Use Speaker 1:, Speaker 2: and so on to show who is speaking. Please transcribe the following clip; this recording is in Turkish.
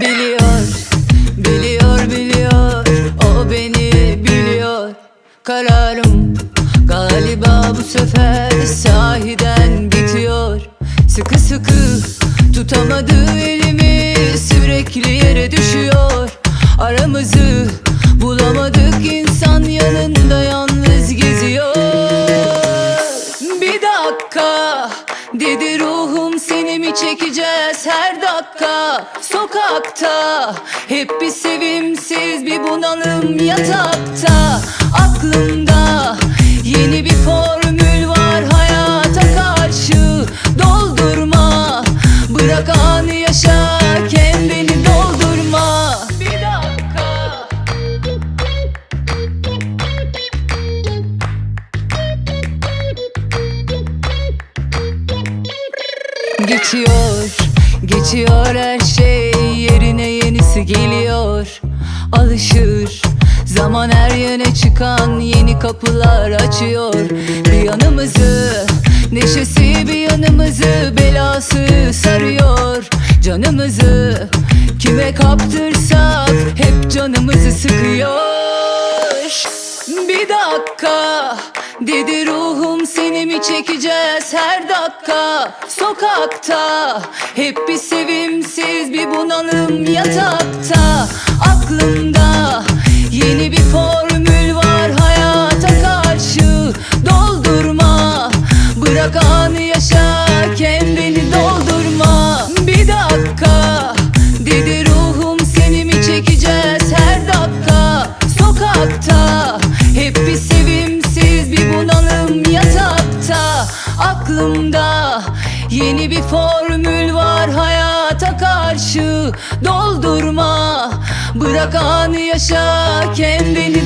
Speaker 1: biliyor Biliyor biliyor. O beni biliyor. Kararım galiba bu sefer Sahiden bitiyor. Sıkı sıkı tutamadı elimi Sürekli yere düşüyor. Aramızı bulamadık insan yanında yalnız geziyor. Bir dakika dedi ruhu seni mi çekeceğiz her dakika? Sokakta hep bir sevimsiz bir bunalım yatakta. Aklımda Geçiyor, geçiyor her şey Yerine yenisi geliyor. Alışır Zaman her yöne çıkan yeni kapılar açıyor. Bir yanımızı Neşesi bir yanımızı Belası sarıyor. Canımızı Kime kaptırsak Hep canımızı sıkıyor. Bir dakika Dedi ruhum seni mi çekeceğiz her dakika? Sokakta Hep bir sevimsiz bir bunalım yatakta. Aklımda Yeni bir formül var hayata karşı. Doldurma Bırak anı yaşa kendini doldurma. Bir dakika Dedi ruhum seni mi çekeceğiz her dakika? Sokakta Hep bir Aklımda. Yeni bir formül var hayata karşı. Doldurma Bırak anı yaşa kendini